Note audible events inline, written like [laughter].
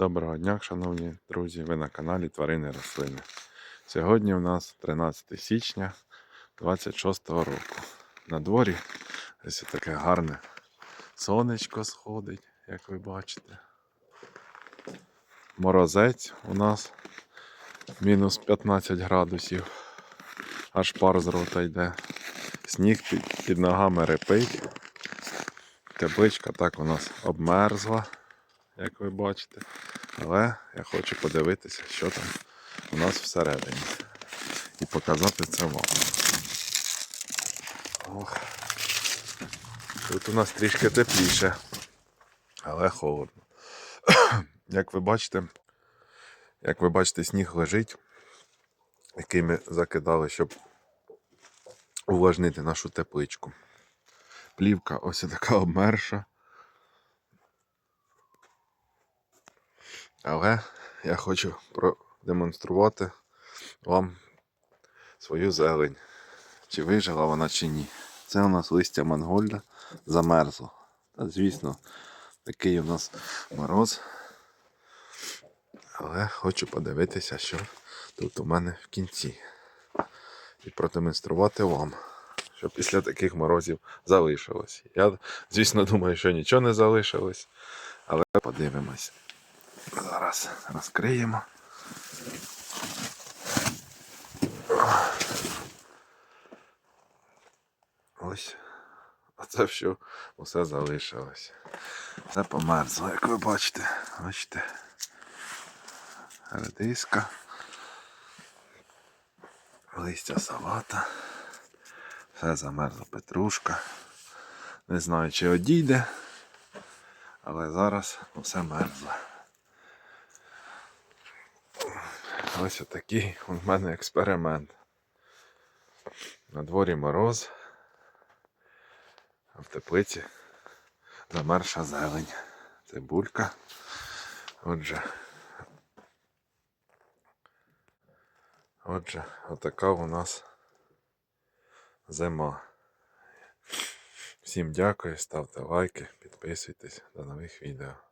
Доброго дня, шановні друзі! Ви на каналі Тварини Рослини. Сьогодні у нас 13 січня 26 року. На дворі ось таке гарне сонечко сходить, як ви бачите. Морозець у нас мінус 15 градусів. Аж пар з рота йде. Сніг під, під ногами репить. Тепличка так у нас обмерзла, як ви бачите. Але я хочу подивитися, що там у нас всередині. І показати це вам. Ох. Тут у нас трішки тепліше, але холодно. [coughs] Як ви бачите, як ви бачите, сніг лежить, який ми закидали, щоб увлажнити нашу тепличку. Плівка ось така обмерша. Але я хочу продемонструвати вам свою зелень. Чи вижила вона, чи ні. Це у нас листя мангольда замерзло. Та, звісно, такий у нас мороз. Але хочу подивитися, що тут у мене в кінці. І продемонструвати вам, що після таких морозів залишилось. Я, звісно, думаю, що нічого не залишилось, але подивимось. Зараз розкриємо. Ось. Оце що усе залишилось. Це померзло, як ви бачите. Бачите. Редиска. Листя салата. Все замерзла петрушка. Не знаю, чи одійде, але зараз усе мерзле. Ось отакий у мене експеримент. На дворі мороз, а в теплиці замерша зелень. Цибулька. Отже. Отже, отака у нас зима. Всім дякую, ставте лайки, підписуйтесь до нових відео.